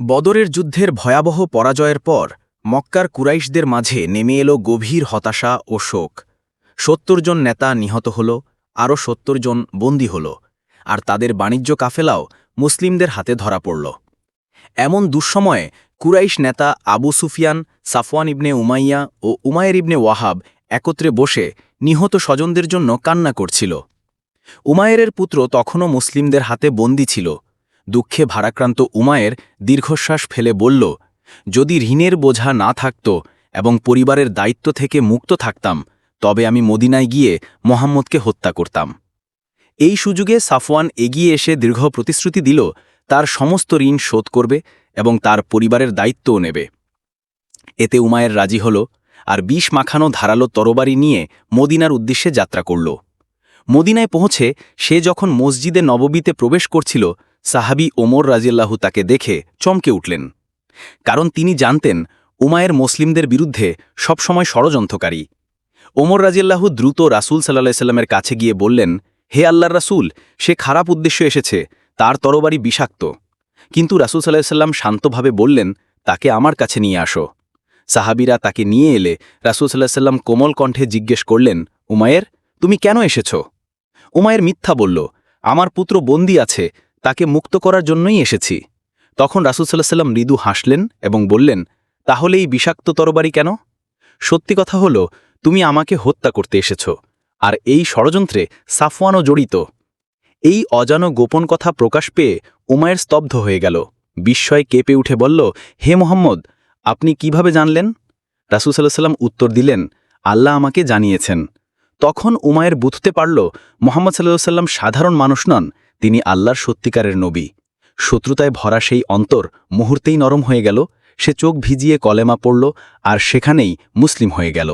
বদরের যুদ্ধের ভয়াবহ পরাজয়ের পর, মক্কার কুরাইশদের মাঝে নেমে এলো গভীর হতাশা ও শোক। সত্তর জন নেতা নিহত হল, আরও সত্তর জন বন্দী হল, আর তাদের বাণিজ্য কাফেলাও মুসলিমদের হাতে ধরা পড়ল। এমন দুঃসময়ে কুরাইশ নেতা Abu Sufyan, Safwan ibn Umayya ও উমায়ের ইবনে ওয়াহাব একত্রে বসে নিহত স্বজনদের জন্য কান্না করছিল। উমায়ের পুত্র তখনও মুসলিমদের হাতে বন্দী ছিল। দুঃখে ভারাক্রান্ত উমায়ের দীর্ঘশ্বাস ফেলে বলল, যদি ঋণের বোঝা না থাকত এবং পরিবারের দায়িত্ব থেকে মুক্ত থাকতাম, তবে আমি মদিনায় গিয়ে মোহাম্মদকে হত্যা করতাম। এই সুযোগে সাফওয়ান এগিয়ে এসে দীর্ঘ প্রতিশ্রুতি দিল, তার সমস্ত ঋণ শোধ করবে এবং তার পরিবারের দায়িত্বও নেবে। এতে উমায়ের রাজি হল আর বিষ মাখানো ধারালো তরবারি নিয়ে মদিনার উদ্দেশ্যে যাত্রা করল। মদিনায় পৌঁছে সে যখন মসজিদে নববীতে প্রবেশ করছিল সাহাবি ওমর রাজিয়াল্লাহু তাকে দেখে চমকে উঠলেন। কারণ তিনি জানতেন, উমায়ের মুসলিমদের বিরুদ্ধে সবসময় ষড়যন্ত্রকারী। ওমর রাজিয়াল্লাহু দ্রুত রাসূল সাল্লাহ সাল্লামের কাছে গিয়ে বললেন, হে আল্লাহর রাসূল, সে খারাপ উদ্দেশ্য এসেছে, তার তরবারি বিষাক্ত। কিন্তু রাসূল সাল্লাহ সাল্লাম শান্তভাবে বললেন, তাকে আমার কাছে নিয়ে আসো। সাহাবিরা তাকে নিয়ে এলে রাসূল সাল্লাহ সাল্লাম কোমল কণ্ঠে জিজ্ঞেস করলেন, উমায়ের, তুমি কেন এসেছ? উমায়ের মিথ্যা বলল, আমার পুত্র বন্দী আছে তাকে মুক্ত করার জন্যই এসেছি। তখন রাসূল সাল্লাহ সাল্লাম মৃদু হাসলেন এবং বললেন, তাহলে এই বিষাক্ত তরবারি কেন? সত্যি কথা হল, তুমি আমাকে হত্যা করতে এসেছ, আর এই ষড়যন্ত্রে সাফওয়ানও জড়িত। এই অজানো গোপন কথা প্রকাশ পেয়ে উমায়ের স্তব্ধ হয়ে গেল। বিস্ময় কেঁপে উঠে বলল, হে মোহাম্মদ, আপনি কীভাবে জানলেন? রাসূল সাল্লাহ সাল্লাম উত্তর দিলেন, আল্লাহ আমাকে জানিয়েছেন। তখন উমায়ের বুঝতে পারল, মোহাম্মদ সাল্লাহ সাল্লাম সাধারণ মানুষ নন তিনি আল্লাহর সত্যিকারের নবী। শত্রুতায় ভরা সেই অন্তর মুহূর্তেই নরম হয়ে গেল, সে চোখ ভিজিয়ে কলেমা পড়ল, আর সেখানেই মুসলিম হয়ে গেল।